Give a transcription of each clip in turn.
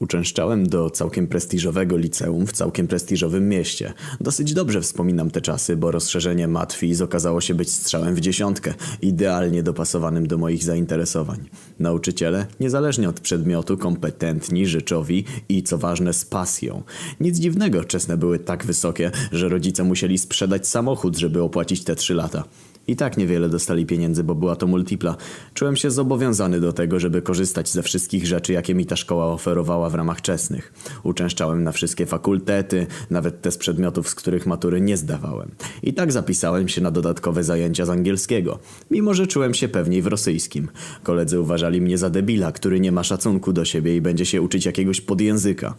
Uczęszczałem do całkiem prestiżowego liceum w całkiem prestiżowym mieście. Dosyć dobrze wspominam te czasy, bo rozszerzenie matwiz okazało się być strzałem w dziesiątkę, idealnie dopasowanym do moich zainteresowań. Nauczyciele, niezależnie od przedmiotu, kompetentni, rzeczowi i, co ważne, z pasją. Nic dziwnego, czesne były tak wysokie, że rodzice musieli sprzedać samochód, żeby opłacić te trzy lata. I tak niewiele dostali pieniędzy, bo była to multipla. Czułem się zobowiązany do tego, żeby korzystać ze wszystkich rzeczy, jakie mi ta szkoła oferowała w ramach czesnych. Uczęszczałem na wszystkie fakultety, nawet te z przedmiotów, z których matury nie zdawałem. I tak zapisałem się na dodatkowe zajęcia z angielskiego, mimo że czułem się pewniej w rosyjskim. Koledzy uważali mnie za debila, który nie ma szacunku do siebie i będzie się uczyć jakiegoś podjęzyka.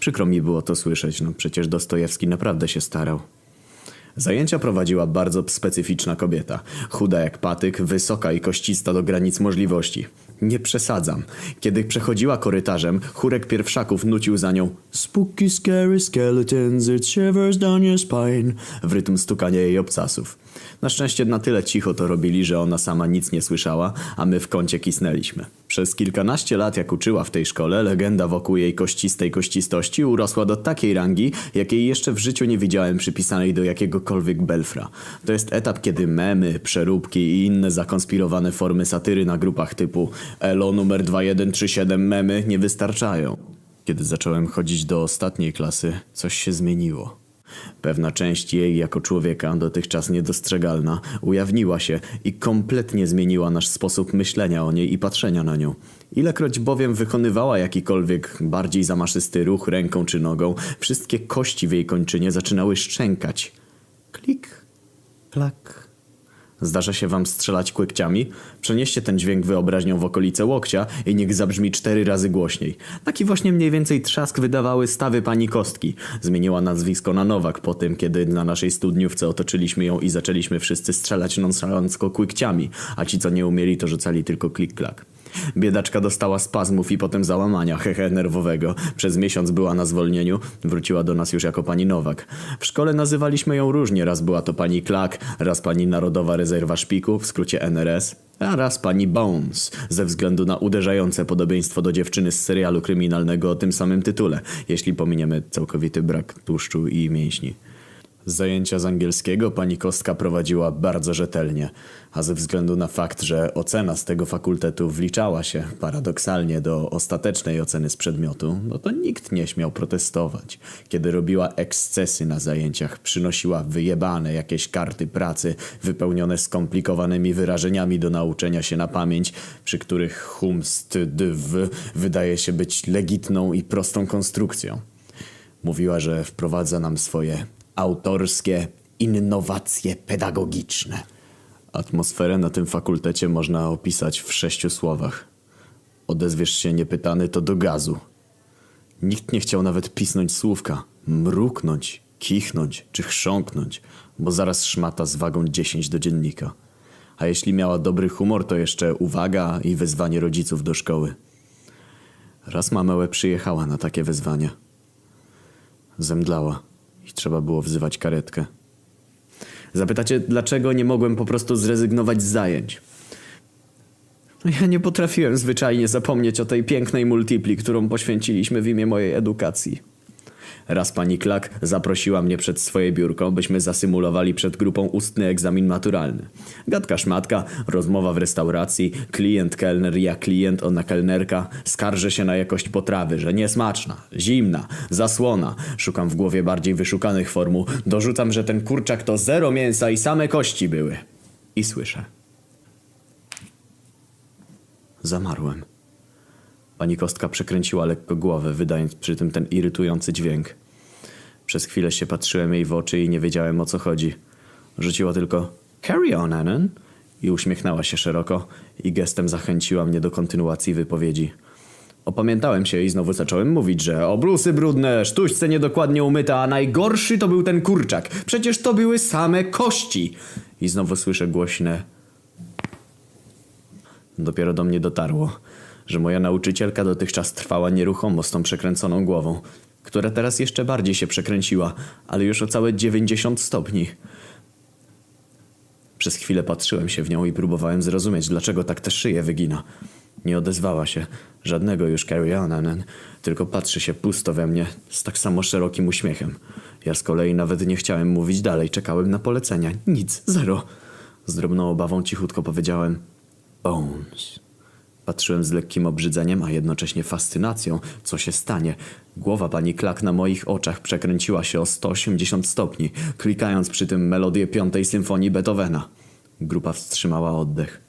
Przykro mi było to słyszeć, no przecież Dostojewski naprawdę się starał. Zajęcia prowadziła bardzo specyficzna kobieta. Chuda jak patyk, wysoka i koścista do granic możliwości. Nie przesadzam. Kiedy przechodziła korytarzem, chórek pierwszaków nucił za nią Spooky scary skeletons, it shivers down your spine w rytm stukania jej obcasów. Na szczęście na tyle cicho to robili, że ona sama nic nie słyszała, a my w kącie kisnęliśmy. Przez kilkanaście lat jak uczyła w tej szkole, legenda wokół jej kościstej kościstości urosła do takiej rangi, jakiej jeszcze w życiu nie widziałem przypisanej do jakiegokolwiek belfra. To jest etap, kiedy memy, przeróbki i inne zakonspirowane formy satyry na grupach typu Elo numer 2137 memy nie wystarczają. Kiedy zacząłem chodzić do ostatniej klasy, coś się zmieniło. Pewna część jej jako człowieka, dotychczas niedostrzegalna, ujawniła się i kompletnie zmieniła nasz sposób myślenia o niej i patrzenia na nią. Ilekroć bowiem wykonywała jakikolwiek bardziej zamaszysty ruch ręką czy nogą, wszystkie kości w jej kończynie zaczynały szczękać. Klik, klak. Zdarza się wam strzelać kłykciami? Przenieście ten dźwięk wyobraźnią w okolice łokcia i niech zabrzmi cztery razy głośniej. Taki właśnie mniej więcej trzask wydawały stawy pani Kostki. Zmieniła nazwisko na Nowak po tym, kiedy na naszej studniówce otoczyliśmy ją i zaczęliśmy wszyscy strzelać nonszalancko kłykciami, a ci co nie umieli to rzucali tylko klik-klak. Biedaczka dostała spazmów i potem załamania, hehe, nerwowego. Przez miesiąc była na zwolnieniu, wróciła do nas już jako pani Nowak. W szkole nazywaliśmy ją różnie, raz była to pani Klak, raz pani Narodowa Rezerwa Szpiku, w skrócie NRS, a raz pani Bones, ze względu na uderzające podobieństwo do dziewczyny z serialu kryminalnego o tym samym tytule, jeśli pominiemy całkowity brak tłuszczu i mięśni. Zajęcia z angielskiego pani Kostka prowadziła bardzo rzetelnie, a ze względu na fakt, że ocena z tego fakultetu wliczała się paradoksalnie do ostatecznej oceny z przedmiotu, no to nikt nie śmiał protestować. Kiedy robiła ekscesy na zajęciach, przynosiła wyjebane jakieś karty pracy wypełnione skomplikowanymi wyrażeniami do nauczenia się na pamięć, przy których humst dw wydaje się być legitną i prostą konstrukcją. Mówiła, że wprowadza nam swoje autorskie innowacje pedagogiczne. Atmosferę na tym fakultecie można opisać w sześciu słowach. Odezwiesz się niepytany to do gazu. Nikt nie chciał nawet pisnąć słówka, mruknąć, kichnąć czy chrząknąć, bo zaraz szmata z wagą 10 do dziennika. A jeśli miała dobry humor, to jeszcze uwaga i wezwanie rodziców do szkoły. Raz mamełę przyjechała na takie wezwania. Zemdlała i trzeba było wzywać karetkę. Zapytacie, dlaczego nie mogłem po prostu zrezygnować z zajęć? No Ja nie potrafiłem zwyczajnie zapomnieć o tej pięknej multipli, którą poświęciliśmy w imię mojej edukacji. Raz pani Klak zaprosiła mnie przed swoje biurko, byśmy zasymulowali przed grupą ustny egzamin maturalny. Gadka szmatka, rozmowa w restauracji, klient kelner, ja klient, ona kelnerka. Skarżę się na jakość potrawy, że niesmaczna, zimna, zasłona. Szukam w głowie bardziej wyszukanych formuł. Dorzucam, że ten kurczak to zero mięsa i same kości były. I słyszę. Zamarłem. Pani Kostka przekręciła lekko głowę, wydając przy tym ten irytujący dźwięk. Przez chwilę się patrzyłem jej w oczy i nie wiedziałem o co chodzi. Rzuciła tylko Carry on, Anon i uśmiechnęła się szeroko i gestem zachęciła mnie do kontynuacji wypowiedzi. Opamiętałem się i znowu zacząłem mówić, że obrusy brudne, sztućce niedokładnie umyta, a najgorszy to był ten kurczak. Przecież to były same kości. I znowu słyszę głośne Dopiero do mnie dotarło, że moja nauczycielka dotychczas trwała nieruchomo z tą przekręconą głową, która teraz jeszcze bardziej się przekręciła, ale już o całe 90 stopni. Przez chwilę patrzyłem się w nią i próbowałem zrozumieć, dlaczego tak te szyję wygina. Nie odezwała się. Żadnego już carry on, Anen. Tylko patrzy się pusto we mnie z tak samo szerokim uśmiechem. Ja z kolei nawet nie chciałem mówić dalej. Czekałem na polecenia. Nic. Zero. Z drobną obawą cichutko powiedziałem Bones. Patrzyłem z lekkim obrzydzeniem, a jednocześnie fascynacją, co się stanie. Głowa pani Klak na moich oczach przekręciła się o 180 stopni, klikając przy tym melodię piątej symfonii Beethovena. Grupa wstrzymała oddech.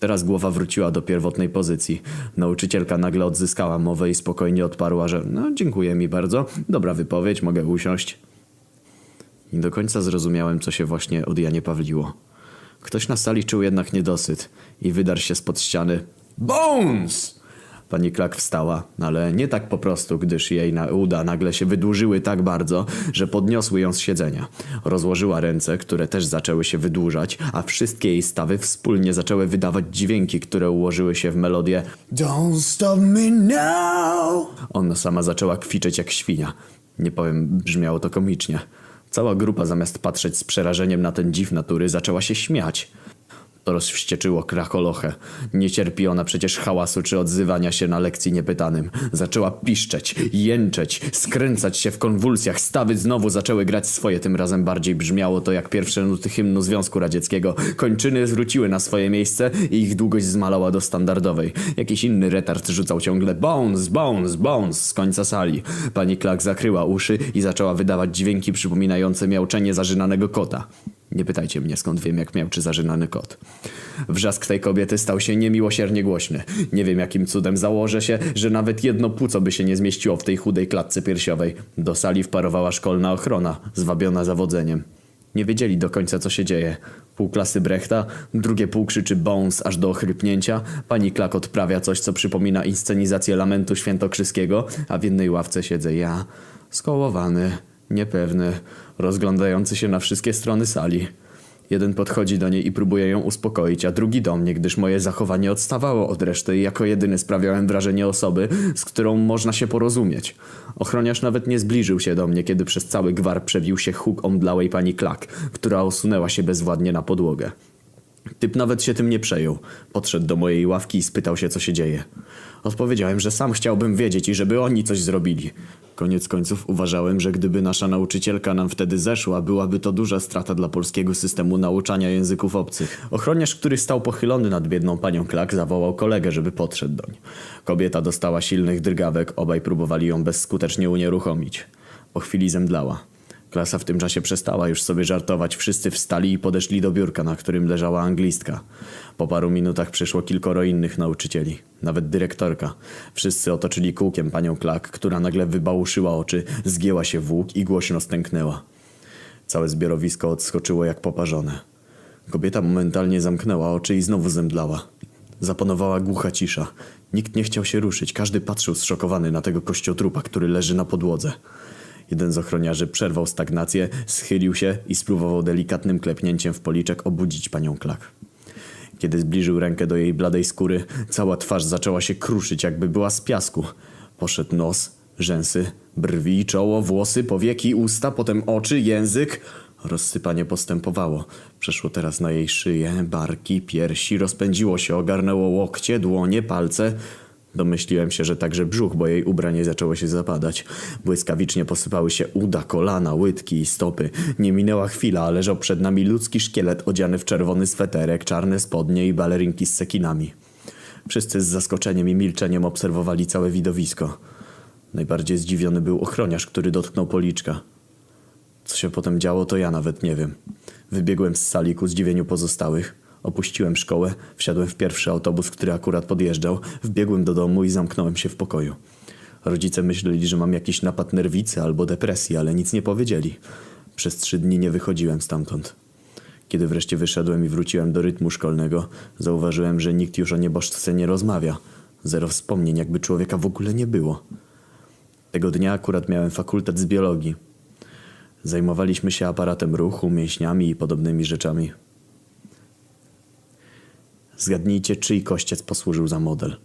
Teraz głowa wróciła do pierwotnej pozycji. Nauczycielka nagle odzyskała mowę i spokojnie odparła, że no dziękuję mi bardzo, dobra wypowiedź, mogę usiąść. Nie do końca zrozumiałem, co się właśnie od Janie Pawliło. Ktoś na sali czuł jednak niedosyt i wydarł się spod ściany. Bones! Pani Klak wstała, ale nie tak po prostu, gdyż jej na uda nagle się wydłużyły tak bardzo, że podniosły ją z siedzenia. Rozłożyła ręce, które też zaczęły się wydłużać, a wszystkie jej stawy wspólnie zaczęły wydawać dźwięki, które ułożyły się w melodię Don't stop me now. Ona sama zaczęła kwiczeć jak świnia. Nie powiem, brzmiało to komicznie. Cała grupa zamiast patrzeć z przerażeniem na ten dziw natury zaczęła się śmiać. Rozwścieczyło kracholochę. Nie cierpi ona przecież hałasu czy odzywania się na lekcji niepytanym. Zaczęła piszczeć, jęczeć, skręcać się w konwulsjach. Stawy znowu zaczęły grać swoje, tym razem bardziej brzmiało to jak pierwsze nuty hymnu Związku Radzieckiego. Kończyny zwróciły na swoje miejsce i ich długość zmalała do standardowej. Jakiś inny retard rzucał ciągle bones, bones, bones z końca sali. Pani Klak zakryła uszy i zaczęła wydawać dźwięki przypominające miauczenie zażynanego kota. Nie pytajcie mnie skąd wiem jak miał czy zażynany kot. Wrzask tej kobiety stał się niemiłosiernie głośny. Nie wiem jakim cudem założę się, że nawet jedno płuco by się nie zmieściło w tej chudej klatce piersiowej. Do sali wparowała szkolna ochrona, zwabiona zawodzeniem. Nie wiedzieli do końca co się dzieje. Pół klasy Brechta, drugie pół krzyczy Bones aż do ochrypnięcia, pani Klak odprawia coś co przypomina inscenizację lamentu świętokrzyskiego, a w jednej ławce siedzę ja, skołowany, niepewny, rozglądający się na wszystkie strony sali. Jeden podchodzi do niej i próbuje ją uspokoić, a drugi do mnie, gdyż moje zachowanie odstawało od reszty i jako jedyny sprawiałem wrażenie osoby, z którą można się porozumieć. Ochroniarz nawet nie zbliżył się do mnie, kiedy przez cały gwar przebił się huk omdlałej pani Klak, która osunęła się bezwładnie na podłogę. Typ nawet się tym nie przejął. Podszedł do mojej ławki i spytał się, co się dzieje. Odpowiedziałem, że sam chciałbym wiedzieć i żeby oni coś zrobili. Koniec końców uważałem, że gdyby nasza nauczycielka nam wtedy zeszła, byłaby to duża strata dla polskiego systemu nauczania języków obcych. Ochroniarz, który stał pochylony nad biedną panią Klak, zawołał kolegę, żeby podszedł doń. Kobieta dostała silnych drgawek, obaj próbowali ją bezskutecznie unieruchomić. Po chwili zemdlała. Klasa w tym czasie przestała już sobie żartować. Wszyscy wstali i podeszli do biurka, na którym leżała anglistka. Po paru minutach przyszło kilkoro innych nauczycieli, nawet dyrektorka. Wszyscy otoczyli kółkiem panią Klak, która nagle wybałuszyła oczy, zgięła się w łuk i głośno stęknęła. Całe zbiorowisko odskoczyło jak poparzone. Kobieta momentalnie zamknęła oczy i znowu zemdlała. Zapanowała głucha cisza. Nikt nie chciał się ruszyć, każdy patrzył zszokowany na tego kościotrupa, który leży na podłodze. Jeden z ochroniarzy przerwał stagnację, schylił się i spróbował delikatnym klepnięciem w policzek obudzić panią Klak. Kiedy zbliżył rękę do jej bladej skóry, cała twarz zaczęła się kruszyć, jakby była z piasku. Poszedł nos, rzęsy, brwi, czoło, włosy, powieki, usta, potem oczy, język. Rozsypanie postępowało. Przeszło teraz na jej szyję, barki, piersi, rozpędziło się, ogarnęło łokcie, dłonie, palce. Domyśliłem się, że także brzuch, bo jej ubranie zaczęło się zapadać. Błyskawicznie posypały się uda, kolana, łydki i stopy. Nie minęła chwila, a leżał przed nami ludzki szkielet odziany w czerwony sweterek, czarne spodnie i balerinki z sekinami. Wszyscy z zaskoczeniem i milczeniem obserwowali całe widowisko. Najbardziej zdziwiony był ochroniarz, który dotknął policzka. Co się potem działo, to ja nawet nie wiem. Wybiegłem z sali ku zdziwieniu pozostałych. Opuściłem szkołę, wsiadłem w pierwszy autobus, który akurat podjeżdżał, wbiegłem do domu i zamknąłem się w pokoju. Rodzice myśleli, że mam jakiś napad nerwicy albo depresji, ale nic nie powiedzieli. Przez trzy dni nie wychodziłem stamtąd. Kiedy wreszcie wyszedłem i wróciłem do rytmu szkolnego, zauważyłem, że nikt już o nieboszczce nie rozmawia. Zero wspomnień, jakby człowieka w ogóle nie było. Tego dnia akurat miałem fakultet z biologii. Zajmowaliśmy się aparatem ruchu, mięśniami i podobnymi rzeczami. Zgadnijcie, czyj kościec posłużył za model.